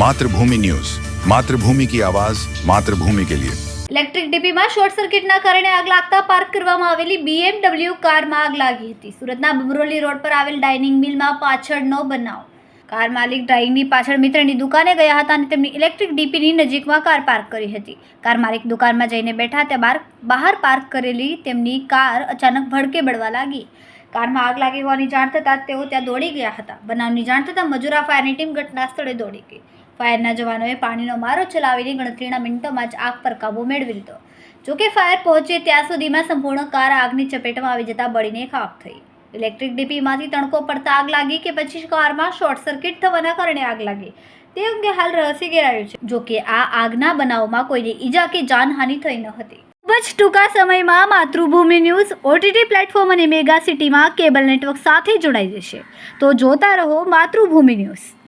Mathrubhumi news. Mathrubhumi કી આવાજ, માતૃભૂમિ કે લિયે. ઇલેક્ટ્રિક ડીપીમાં શોર્ટ સર્કિટના કારણે આગ લાગતા પાર્ક કરવામાં આવેલી બીએમડબલ્યુ કારમાં આગ લાગી હતી. સુરતના બમરોલી રોડ પર આવેલ ડાઇનિંગ મિલમાં પાછળનો બનાવ. કાર માલિક ડ્રાઇવિંગની પાછળ મિત્રની દુકાને ગયા હતા અને તેમની ઇલેક્ટ્રિક ડીપીની નજીકમાં કાર પાર્ક કરી હતી. કાર માલિક દુકાનમાં જઈને બેઠા ત્યાં બાર બહાર પાર્ક કરેલી તેમની કાર અચાનક ભડકે બળવા લાગી. કારમાં આગ લાગી હોવાની જાણ થતાં તેઓ ત્યાં દોડી ગયા હતા. બનાવની જાણ થતાં મજૂરા ફાયરની ટીમ ઘટના સ્થળે દોડી ગઈ. ફાયરના જવાનોએ પાણીનો મારો ચલાવીને ગણતરીના મિનિટોમાં જ આગ પર કાબૂ મેળવી લીધો. જોકે ફાયર પહોંચે ત્યાં સુધીમાં સંપૂર્ણ કાર આગની ચપેટમાં આવી જતા બળીને ખાખ થઈ. ઇલેક્ટ્રિક ડીપીમાંથી તણકો પડતા આગ લાગી કે પછી કારમાં શોર્ટ સર્કિટ થવાના કારણે આગ લાગી. તે અંગે હાલ રહસ્ય ઘેરાયું છે. જોકે આ આગના બનાવમાં કોઈને ઈજા કે જાનહાનિ થઈ ન હતી. ખૂબ જ ટૂંકા સમયમાં માતૃભૂમિ ન્યૂઝ ઓટીટી પ્લેટફોર્મ અને મેગા સિટીમાં કેબલ નેટવર્ક સાથે જોડાઈ જશે. તો જોતા રહો માતૃભૂમિ ન્યૂઝ.